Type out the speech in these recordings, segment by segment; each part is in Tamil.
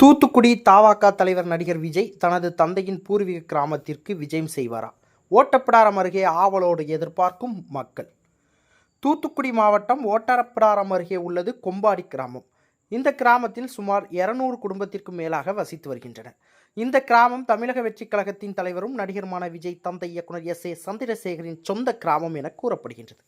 தூத்துக்குடி தாவாக்கா தலைவர் நடிகர் விஜய் தனது தந்தையின் பூர்வீக கிராமத்திற்கு விஜயம் செய்வாரா? ஓட்டப்பிடாரம் அருகே ஆவலோடு எதிர்பார்க்கும் மக்கள். தூத்துக்குடி மாவட்டம் ஓட்டப்பிடாரம் அருகே உள்ளது கொம்பாடி கிராமம். இந்த கிராமத்தில் சுமார் 200 குடும்பத்திற்கும் மேலாக வசித்து வருகின்றனர். இந்த கிராமம் தமிழக வெற்றிக் கழகத்தின் தலைவரும் நடிகருமான விஜய் தந்தை இயக்குனர் எஸ் ஏ சந்திரசேகரின் சொந்த கிராமம் என கூறப்படுகின்றது.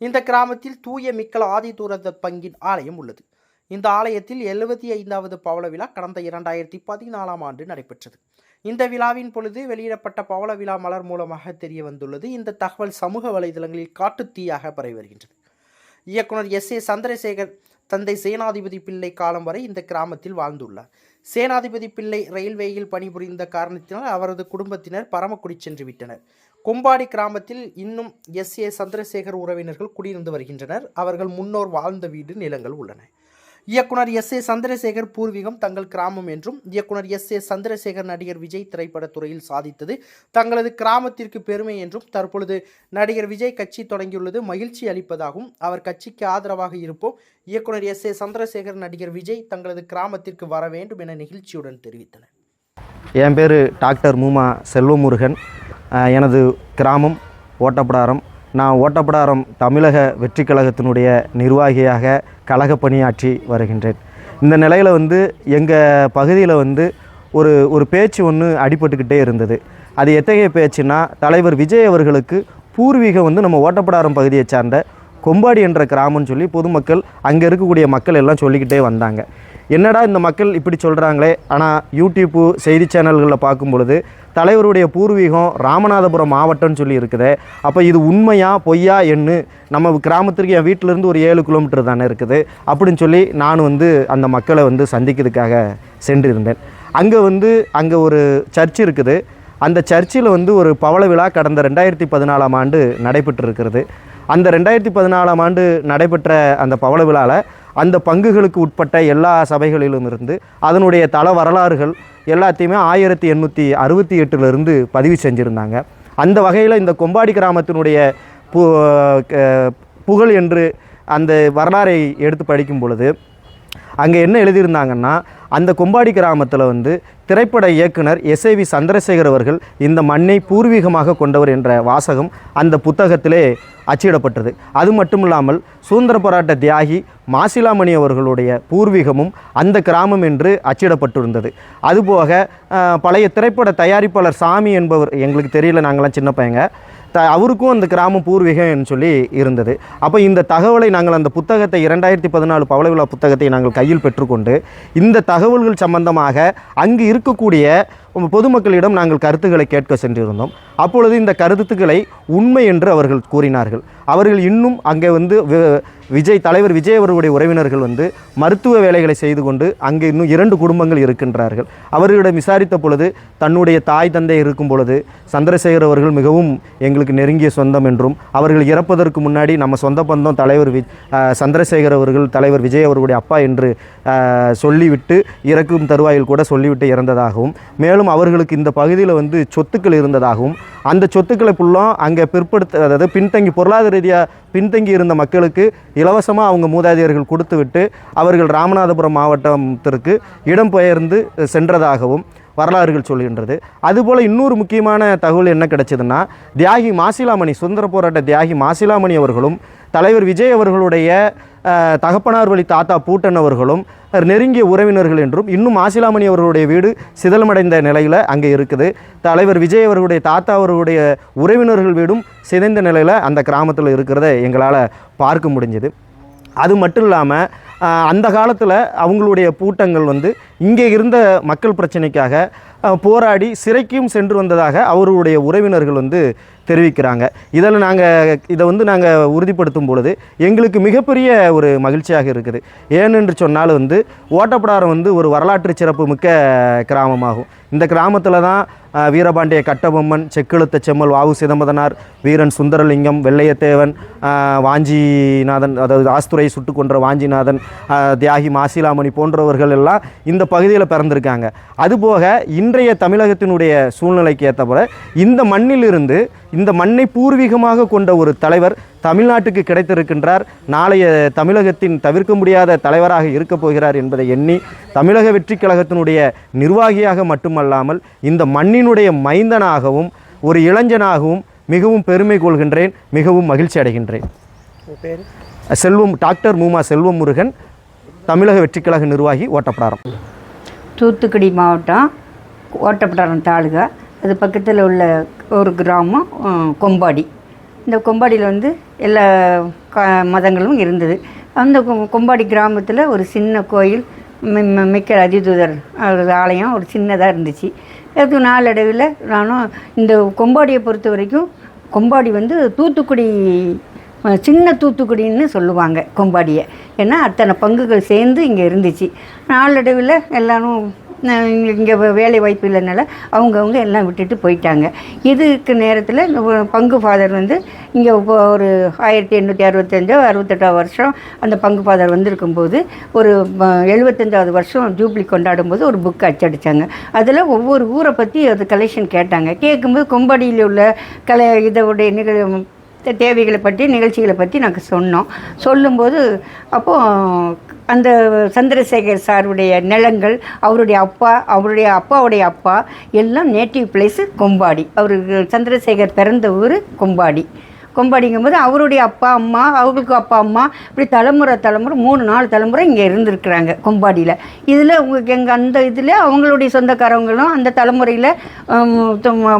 இந்த கிராமத்தில் தூய மிக்கல் ஆதிதூரத பங்கின் ஆலயம் உள்ளது. இந்த ஆலயத்தில் எழுபத்தி ஐந்தாவது பவள விழா கடந்த இரண்டாயிரத்தி பதினாலாம் ஆண்டு நடைபெற்றது. இந்த விழாவின் பொழுது வெளியிடப்பட்ட பவள விழா மலர் மூலமாக தெரிய வந்துள்ளது. இந்த தகவல் சமூக வலைதளங்களில் காட்டுத்தீயாக பரவி வருகின்றது. இயக்குனர் எஸ். ஏ. சந்திரசேகர் தந்தை சேனாதிபதி பிள்ளை காலம் வரை இந்த கிராமத்தில் வாழ்ந்துள்ளார். சேனாதிபதி பிள்ளை ரயில்வேயில் பணிபுரிந்த காரணத்தினால் அவரது குடும்பத்தினர் பரமக்குடி சென்று விட்டனர். கொம்பாடி கிராமத்தில் இன்னும் எஸ். ஏ. சந்திரசேகர் உறவினர்கள் குடியிருந்து வருகின்றனர். அவர்கள் முன்னோர் வாழ்ந்த வீடு நிலங்கள் உள்ளன. இயக்குனர் எஸ் ஏ சந்திரசேகர் பூர்வீகம் தங்கள் கிராமம் என்றும் இயக்குனர் எஸ் ஏ சந்திரசேகர் நடிகர் விஜய் திரைப்பட துறையில் சாதித்தது. தங்களது கிராமத்திற்கு பெருமை என்றும் தற்பொழுது நடிகர் விஜய் கட்சி தொடங்கியுள்ளது மகிழ்ச்சி அளிப்பதாகவும் அவர் கட்சிக்கு ஆதரவாக இருப்போம். இயக்குனர் எஸ் ஏ சந்திரசேகர் நடிகர் விஜய் தங்களது கிராமத்திற்கு வர வேண்டும் என நெகிழ்ச்சியுடன் தெரிவித்தனர். என் பேர் டாக்டர் மூமா செல்வமுருகன். எனது கிராமம் ஓட்டப்படாரம் நான் ஓட்டப்படாரம் தமிழக வெற்றி கழகத்தினுடைய நிர்வாகியாக கழக பணியாற்றி வருகின்றேன். இந்த நிலையில் வந்து எங்கள் பகுதியில் வந்து ஒரு ஒரு பேச்சு ஒன்று அடிபட்டுக்கிட்டே இருந்தது. அது எத்தகைய பேச்சுன்னா தலைவர் விஜய் அவர்களுக்கு பூர்வீகம் வந்து நம்ம ஓட்டப்படாரம் பகுதியை சார்ந்த கொம்பாடி என்ற கிராமம்னு சொல்லி பொதுமக்கள் அங்கே இருக்கக்கூடிய மக்கள் எல்லாம் சொல்லிக்கிட்டே வந்தாங்க. என்னடா இந்த மக்கள் இப்படி சொல்கிறாங்களே ஆனால் யூடியூப்பு செய்தி சேனல்களில் பார்க்கும் பொழுது தலைவருடைய பூர்வீகம் ராமநாதபுரம் மாவட்டம்னு சொல்லி இருக்குது. அப்போ இது உண்மையா பொய்யா என்று நம்ம கிராமத்திற்கு என் வீட்டிலேருந்து ஒரு ஏழு கிலோமீட்டர் தானே இருக்குது. அப்படின்னு சொல்லி நான் வந்து அந்த மக்களை வந்து சந்திக்கிறதுக்காக சென்றிருந்தேன். அங்கே வந்து அங்கே ஒரு சர்ச் இருக்குது. அந்த சர்ச்சில் வந்து ஒரு பவள விழா கடந்த ரெண்டாயிரத்தி பதினாலாம் ஆண்டு நடைபெற்று இருக்கிறது அந்த ரெண்டாயிரத்தி பதினாலாம் ஆண்டு நடைபெற்ற அந்த பவள விழாவில் அந்த பங்குகளுக்கு உட்பட்ட எல்லா சபைகளிலும் இருந்து அதனுடைய தல வரலாறுகள் எல்லாத்தையுமே ஆயிரத்தி எண்ணூற்றி அறுபத்தி எட்டுலேருந்து பதிவு செஞ்சுருந்தாங்க. அந்த வகையில் இந்த கொம்பாடி கிராமத்தினுடைய பு புகழ் என்று அந்த வரலாறை எடுத்து படிக்கும் பொழுது அங்கே என்ன எழுதியிருந்தாங்கன்னா அந்த கொம்பாடி கிராமத்தில் வந்து திரைப்பட இயக்குனர் எஸ்ஐவி சந்திரசேகர் அவர்கள் இந்த மண்ணை பூர்வீகமாக கொண்டவர் என்ற வாசகம் அந்த புத்தகத்திலே அச்சிடப்பட்டது. அது மட்டும் இல்லாமல் சுதந்திர போராட்ட தியாகி மாசிலாமணி அவர்களுடைய பூர்வீகமும் அந்த கிராமம் என்று அச்சிடப்பட்டிருந்தது. அதுபோக பழைய திரைப்பட தயாரிப்பாளர் சாமி என்பவர் எங்களுக்கு தெரியல நாங்களாம் சின்ன பையங்க. த அவருக்கும் அந்த கிராம பூர்வீகம்னு சொல்லி இருந்தது. அப்போ இந்த தகவலை நாங்கள் அந்த புத்தகத்தை இரண்டாயிரத்தி பதினாலு பவள விழா புத்தகத்தை நாங்கள் கையில் பெற்றுக்கொண்டு இந்த தகவல்கள் சம்பந்தமாக அங்கு இருக்கக்கூடிய பொதுமக்களிடம் நாங்கள் கருத்துக்களை கேட்க சென்றிருந்தோம். அப்பொழுது இந்த கருத்துக்களை உண்மை என்று அவர்கள் கூறினார்கள். அவர்கள் இன்னும் அங்கே வந்து விஜய் தலைவர் விஜய் அவர்களுடைய உறவினர்கள் வந்து மருத்துவ வேலைகளை செய்து கொண்டு அங்கே இன்னும் இரண்டு குடும்பங்கள் இருக்கின்றார்கள். அவர்களிடம் விசாரித்த பொழுது தன்னுடைய தாய் தந்தை இருக்கும் பொழுது சந்திரசேகர் அவர்கள் மிகவும் எங்களுக்கு நெருங்கிய சொந்தம் என்றும் அவர்கள் இறப்பதற்கு முன்னாடி நம்ம சொந்த பந்தம் தலைவர் வி சந்திரசேகர் அவர்கள் தலைவர் விஜய் அவர்களுடைய அப்பா என்று சொல்லிவிட்டு இறக்கும் தருவாயில் கூட சொல்லிவிட்டு இறந்ததாகவும் மேலும் அவர்களுக்கு இந்த பகுதியில் வந்து சொத்துக்கள் இருந்ததாகவும் அந்த சொத்துக்களை ஃபுல்லும் அங்கே பிற்படுத்த அதாவது பின்தங்கி பொருளாதார ரீதியாக பின்தங்கி இருந்த மக்களுக்கு இலவசமாக அவங்க மூதாதையர்கள் கொடுத்துவிட்டு அவர்கள் ராமநாதபுரம் மாவட்டத்திற்கு இடம்பெயர்ந்து சென்றதாகவும் வரலாறுகள் சொல்கின்றது. அதுபோல் இன்னொரு முக்கியமான தகவல் என்ன கிடைச்சதுன்னா தியாகி மாசிலாமணி சுதந்திர போராட்ட தியாகி மாசிலாமணி அவர்களும் தலைவர் விஜய் அவர்களுடைய தகப்பனார் வழி தாத்தா பூட்டன் அவர்களும் நெருங்கிய உறவினர்கள் என்றும் இன்னும் ஆசிலாமணி அவர்களுடைய வீடு சிதலமடைந்த நிலையில் அங்கே இருக்குது. தலைவர் விஜய் அவர்களுடைய தாத்தா அவர்களுடைய உறவினர்கள் வீடும் சிதைந்த நிலையில் அந்த கிராமத்தில் இருக்கிறத எங்களால் பார்க்க முடிஞ்சது. அது மட்டும் இல்லாமல் அந்த காலத்தில் அவங்களுடைய பூட்டங்கள் வந்து இங்கே இருந்த மக்கள் பிரச்சனைக்காக போராடி சிறைக்கும் சென்று வந்ததாக அவருடைய உறவினர்கள் வந்து தெரிவிக்கிறாங்க. இதில் நாங்கள் இதை வந்து நாங்கள் உறுதிப்படுத்தும் பொழுது எங்களுக்கு மிகப்பெரிய ஒரு மகிழ்ச்சியாக இருக்குது. ஏனென்று சொன்னால் வந்து ஓட்டப்படாரம் வந்து ஒரு வரலாற்று சிறப்பு மிக்க கிராமமாகும். இந்த கிராமத்தில் தான் வீரபாண்டிய கட்டபொம்மன் செக்கெழுத்த செம்மல் வாவு சிதம்பதனார் வீரன் சுந்தரலிங்கம் வெள்ளையத்தேவன் வாஞ்சிநாதன் அதாவது ஆஸ்துரை சுட்டு கொன்ற வாஞ்சிநாதன் தியாகி மாசிலாமணி போன்றவர்கள் எல்லாம் இந்த பகுதியில் பிறந்திருக்காங்க. அதுபோக இன்றைய தமிழகத்தினுடைய சூழ்நிலைக்கு ஏற்ற போல இந்த மண்ணிலிருந்து இந்த மண்ணை பூர்வீகமாக கொண்ட ஒரு தலைவர் தமிழ்நாட்டுக்கு கிடைத்திருக்கின்றார். நாளைய தமிழகத்தின் தவிர்க்க முடியாத தலைவராக இருக்கப் போகிறார் என்பதை எண்ணி தமிழக வெற்றிக் கழகத்தினுடைய நிர்வாகியாக மட்டுமல்லாமல் இந்த மண்ணினுடைய மைந்தனாகவும் ஒரு இளைஞனாகவும் மிகவும் பெருமை கொள்கின்றேன் மிகவும் மகிழ்ச்சி அடைகின்றேன். பேர்? செல்வம் டாக்டர் மூமா செல்வம் முருகன் தமிழக வெற்றிக் கழக நிர்வாகி ஓட்டப்படாரம். தூத்துக்குடி மாவட்டம் ஓட்டப்பட்டாரம் தாலுகா. அது பக்கத்தில் உள்ள ஒரு கிராமம் கொம்பாடி. இந்த கொம்பாடியில் வந்து எல்லா க மதங்களும் இருந்தது. அந்த கொம்பாடி கிராமத்தில் ஒரு சின்ன கோயில் மி- மிக்க அதிதூதர் ஆலயம் ஒரு சின்னதாக இருந்துச்சு. அது நாளடைவில் நானும் இந்த கொம்பாடியை பொறுத்த வரைக்கும் கொம்பாடி வந்து தூத்துக்குடி சின்ன தூத்துக்குடின்னு சொல்லுவாங்க கொம்பாடியை. ஏன்னா அத்தனை பங்குகள் சேர்ந்து இங்கே இருந்துச்சு. நாளடைவில் எல்லாரும் இங்கே வேலை வாய்ப்பு இல்லைனால அவங்கவுங்க எல்லாம் விட்டுட்டு போயிட்டாங்க. இதுக்கு நேரத்தில் பங்கு ஃபாதர் வந்து இங்கே ஒரு ஆயிரத்தி எண்ணூற்றி அறுபத்தஞ்சோ அறுபத்தெட்டாவது வருஷம் அந்த பங்கு ஃபாதர் வந்திருக்கும்போது ஒரு எழுபத்தஞ்சாவது வருஷம் ஜூப்ளி கொண்டாடும் போது ஒரு புக் அச்சடித்தாங்க அதில் ஒவ்வொரு ஊரை பற்றி அது கலெக்ஷன் கேட்டாங்க. கேட்கும்போது கொம்படியில் உள்ள கலை இதோடைய நிகழ் தேவைகளை பற்றி நிகழ்ச்சிகளை பற்றி நாங்கள் சொன்னோம். சொல்லும்போது அப்போது அந்த சந்திரசேகர் சாருடைய நிலங்கள் அவருடைய அப்பா அவருடைய அப்பாவுடைய அப்பா எல்லாம் நேட்டிவ் பிளேஸு கொம்பாடி. அவருக்கு சந்திரசேகர் பிறந்த ஊர் கொம்பாடி. கொம்பாடிங்கும்போது அவருடைய அப்பா அம்மா அவங்களுக்கு அப்பா அம்மா இப்படி தலைமுறை தலைமுறை மூணு நாலு தலைமுறை இங்கே இருந்திருக்கிறாங்க கொம்பாடியில். இதில் உங்களுக்கு எங்கள் அந்த இதில் அவங்களுடைய சொந்தக்காரவங்களும் அந்த தலைமுறையில்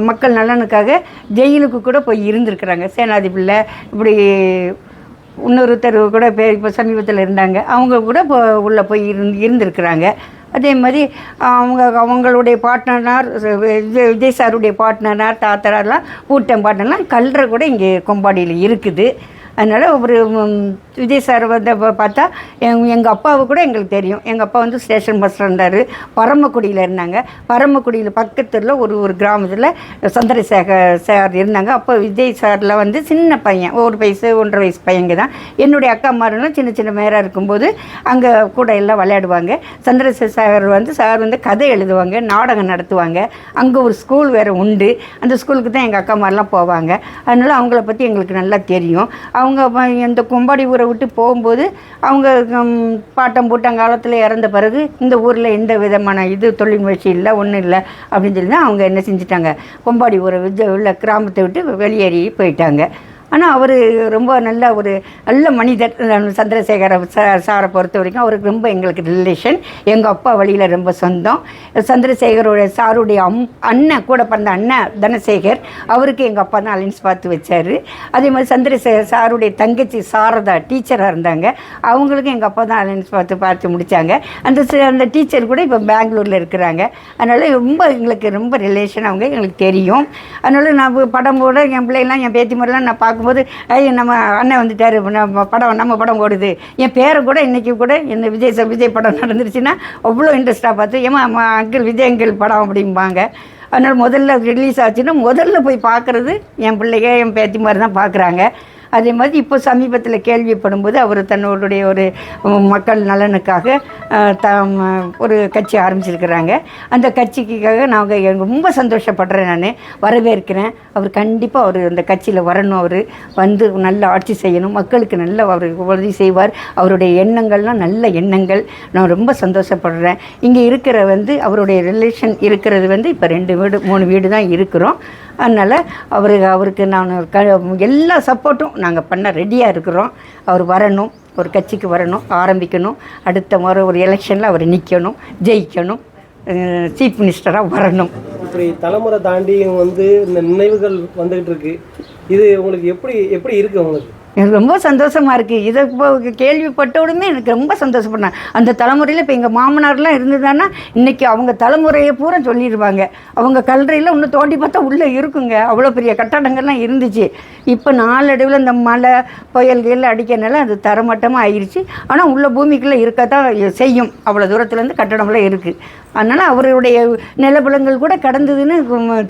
மக்கள் நலனுக்காக ஜெயிலுக்கு கூட போய் இருந்திருக்கிறாங்க. சேனாதி பிள்ளை இப்படி இன்னொருத்தர் கூட பே இப்போ சமீபத்தில் இருந்தாங்க. அவங்க கூட இப்போ உள்ளே போய் இருந்து இருந்திருக்கிறாங்க. அதே மாதிரி அவங்க அவங்களுடைய பார்ட்னர்னார் விஜய் விஜய் சாருடைய பார்ட்னர்னார் தாத்தரார்லாம் கூட்டம் பார்ட்னர்லாம் கல்ற கூட இங்கே கொம்பாடியில் இருக்குது. அதனால் ஒரு விஜய் சார் வந்து பார்த்தா எங் எங்கள் அப்பாவை கூட எங்களுக்கு தெரியும். எங்கள் அப்பா வந்து ஸ்டேஷன் பஸ்ஸில் இருந்தார். பரமக்குடியில் இருந்தாங்க. பரமக்குடியில் பக்கத்தில் ஒரு ஒரு கிராமத்தில் சந்திரசேகர் சார் இருந்தாங்க. அப்போ விஜய் சாரில் வந்து சின்ன பையன் ஒரு வயசு ஒன்றரை வயசு பையங்க தான் என்னுடைய அக்கா மாரெல்லாம் சின்ன சின்ன மேராக இருக்கும்போது அங்கே கூட எல்லாம் விளையாடுவாங்க. சந்திரசேகர் வந்து சார் வந்து கதை எழுதுவாங்க நாடகம் நடத்துவாங்க. அங்கே ஒரு ஸ்கூல் வேறு உண்டு. அந்த ஸ்கூலுக்கு தான் எங்கள் அக்கா மாதிரிலாம் போவாங்க. அதனால் அவங்கள பற்றி எங்களுக்கு நல்லா தெரியும். அவங்க அவங்க இந்த கும்பாடி ஊரை விட்டு போகும்போது அவங்க பாட்டம் பாட்டம் பூட்டங்காலத்தில் இறந்த பிறகு இந்த ஊரில் எந்த விதமான இது தொழில் முயற்சி இல்லை ஒன்றும் இல்லை அப்படின்னு சொல்லி தான் அவங்க என்ன செஞ்சிட்டாங்க. கொம்பாடி ஊரை உள்ள கிராமத்தை விட்டு வெளியேறி போயிட்டாங்க. ஆனால் அவர் ரொம்ப நல்ல ஒரு நல்ல மனிதர் சந்திரசேகர சா- சாரை பொறுத்த வரைக்கும் அவருக்கு ரொம்ப எங்களுக்கு ரிலேஷன் எங்கள் அப்பா வழியில் ரொம்ப சொந்தம். சந்திரசேகரோட சாருடைய அம் அண்ணன் கூட பிறந்த அண்ணன் தனசேகர் அவருக்கு எங்கள் அப்பா தான் அலைன்ஸ் பார்த்து வச்சார். அதே மாதிரி சந்திரசேகர் சாருடைய தங்கச்சி சாரதா டீச்சராக இருந்தாங்க. அவங்களுக்கும் எங்கள் அப்பா தான் அலைன்ஸ் பார்த்து பார்த்து முடித்தாங்க அந்த அந்த டீச்சர் கூட இப்போ பெங்களூரில் இருக்கிறாங்க. அதனால் ரொம்ப எங்களுக்கு ரொம்ப ரிலேஷன் அவங்க எங்களுக்கு தெரியும். அதனால் நான் படம் போட என் பிள்ளைலாம் என் பேத்தி முறையெல்லாம் நான் பார்க்கும்போது ஐய் நம்ம அண்ணன் வந்துட்டார் நம்ம படம் நம்ம படம் ஓடுது. என் பேரை கூட இன்றைக்கி கூட இந்த விஜய் சார் விஜய் படம் நடந்துருச்சுன்னா அவ்வளோ இன்ட்ரெஸ்ட்டாக பார்த்து ஏமா அம்மா அங்கிள் விஜய் அங்கிள் படம் அப்படிம்பாங்க. அதனால் முதல்ல ரிலீஸ் ஆச்சுன்னா முதல்ல போய் பார்க்குறது என் பிள்ளைங்க என் பேத்தி மாதிரி தான் பார்க்குறாங்க. அதே மாதிரி இப்போ சமீபத்தில் கேள்விப்படும்போது அவர் தன்னுடைய ஒரு மக்கள் நலனுக்காக த ஒரு கட்சி ஆரம்பிச்சிருக்கிறாங்க. அந்த கட்சிக்காக நாங்கள் ரொம்ப சந்தோஷப்படுறேன் நான். வரவேற்கிறேன். அவர் கண்டிப்பாக அவர் அந்த கட்சியில் வரணும். அவர் வந்து நல்ல ஆட்சி செய்யணும். மக்களுக்கு நல்ல அவர் உதவி செய்வார். அவருடைய எண்ணங்கள்லாம் நல்ல எண்ணங்கள். நான் ரொம்ப சந்தோஷப்படுறேன். இங்கே இருக்கிற வந்து அவருடைய ரிலேஷன் இருக்கிறது வந்து இப்போ ரெண்டு வீடு மூணு வீடு தான் இருக்கிறோம். அதனால் அவர் அவருக்கு நான் க எல்லா சப்போர்ட்டும் நாங்கள் பண்ண ரெடியாக இருக்கிறோம். அவர் வரணும் ஒரு கட்சிக்கு வரணும் ஆரம்பிக்கணும். அடுத்த முறை ஒரு எலெக்ஷனில் அவர் நிற்கணும் ஜெயிக்கணும் சீஃப் மினிஸ்டராக வரணும். இப்படி தலைமுறை தாண்டி வந்து இந்த நினைவுகள் வந்துகிட்டு இருக்கு. இது உங்களுக்கு எப்படி எப்படி இருக்குது உங்களுக்கு? எனக்கு ரொம்ப சந்தோஷமாக இருக்குது இதை இப்போ கேள்விப்பட்ட உடனே எனக்கு ரொம்ப சந்தோஷப்பட்டேன். அந்த தலைமுறையில் இப்போ எங்கள் மாமனார்லாம் இருந்ததுன்னா இன்றைக்கி அவங்க தலைமுறையை பூரா சொல்லிடுவாங்க. அவங்க கல்லறையில் இன்னும் தோண்டி பார்த்தா உள்ளே இருக்குங்க. அவ்வளோ பெரிய கட்டடங்கள்லாம் இருந்துச்சு. இப்போ நாளடைவில் இந்த மழை புயல்கள் அடிக்கிறனால அது தரமட்டமாக ஆயிடுச்சு ஆனால் உள்ள பூமிக்குள்ளே இருக்கத்தான் செய்யும். அவ்வளோ தூரத்துலேருந்து கட்டடம்லாம் இருக்குது அதனால் அவருடைய நிலப்பலங்கள் கூட கடந்ததுன்னு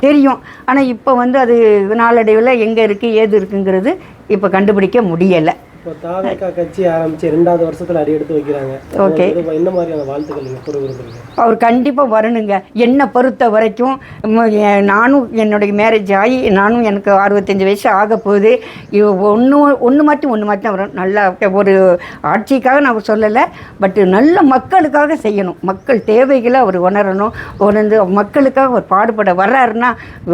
தெரியும். ஆனால் இப்போ வந்து அது நாளடைவில் எங்கே இருக்குது ஏது இருக்குங்கிறது இப்போ கண்டுபிடிக்க முடியலை. இப்போ தாவேக்கா கட்சி ஆரம்பிச்சு ரெண்டாவது வருஷத்துல அடி எடுத்து வைக்கிறாங்க. இது என்ன மாதிரியான வாழ்த்துக்கள் நீங்க கூற விரும்புறீங்க அவர் கண்டிப்பாக வரணுங்க. என்னை பொறுத்த வரைக்கும் ம- நானும் என்னுடைய மேரேஜ் ஆகி நானும் எனக்கு அறுபத்தஞ்சு வயசு ஆக போகுது. ஒன்று ஒன்று மாற்றி ஒன்று மாற்றி வரும் நல்லா ஒரு ஆட்சிக்காக நான் சொல்லலை பட் நல்ல மக்களுக்காக செய்யணும். மக்கள் தேவைகளை அவர் உணரணும். உணர்ந்து மக்களுக்காக அவர் பாடுபட வர்றாருன்னா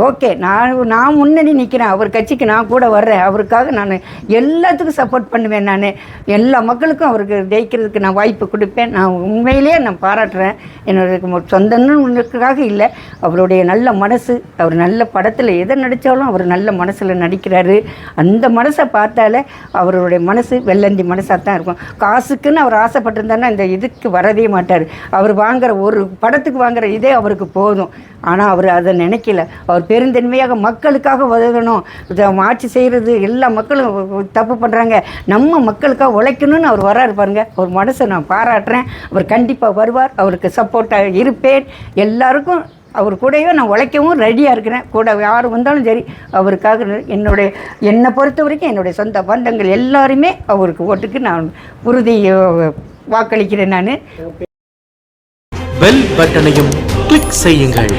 ஓகே நான் நான் முன்னாடி நிற்கிறேன் அவர் கட்சிக்கு நான் கூட வர்றேன். அவருக்காக நான் எல்லாத்துக்கும் சப்போர்ட் பண்ணுவேன் நான். எல்லா மக்களுக்கும் அவருக்கு ஜெயிக்கிறதுக்கு நான் வாய்ப்பு கொடுப்பேன். நான் உண்மையிலேயே நான் பாராட்டுறேன். என்னோட சொந்தன்னு உனக்காக இல்லை. அவருடைய நல்ல மனசு அவர் நல்ல படத்தில் எதை நடித்தாலும் அவர் நல்ல மனசில் நடிக்கிறாரு. அந்த மனசை பார்த்தாலே அவருடைய மனசு வெள்ளந்தி மனசாக தான் இருக்கும். காசுக்குன்னு அவர் ஆசைப்பட்டிருந்தாருன்னா இந்த இதுக்கு வரவே மாட்டார். அவர் வாங்குற ஒரு படத்துக்கு வாங்குற இதே அவருக்கு போதும். ஆனால் அவர் அதை நினைக்கல. அவர் பெருந்தன்மையாக மக்களுக்காக உதவணும். ஆட்சி செய்கிறது எல்லா மக்களும் தப்பு பண்ணுறாங்க நம்ம மக்களுக்காக உழைக்கணும்னு அவர் வராரு பாருங்க. அவர் மனசை நான் பாராட்டுறேன். அவர் கண்டிப்பாக வருவார். அவருக்கு சப்போர்ட்டாக இருப்பேன். எல்லாருக்கும் அவர் கூடவே நான் உழைக்கவும் ரெடியாக இருக்கிறேன். கூட யார் வந்தாலும் சரி அவருக்காக என்னுடைய என்னை பொறுத்த வரைக்கும் என்னுடைய சொந்த பந்தங்கள் எல்லாருமே அவருக்கு ஓட்டுக்கு நான் உறுதி வாக்களிக்கிறேன் நான். பெல் பட்டனையும் கிளிக் செய்யுங்கள்.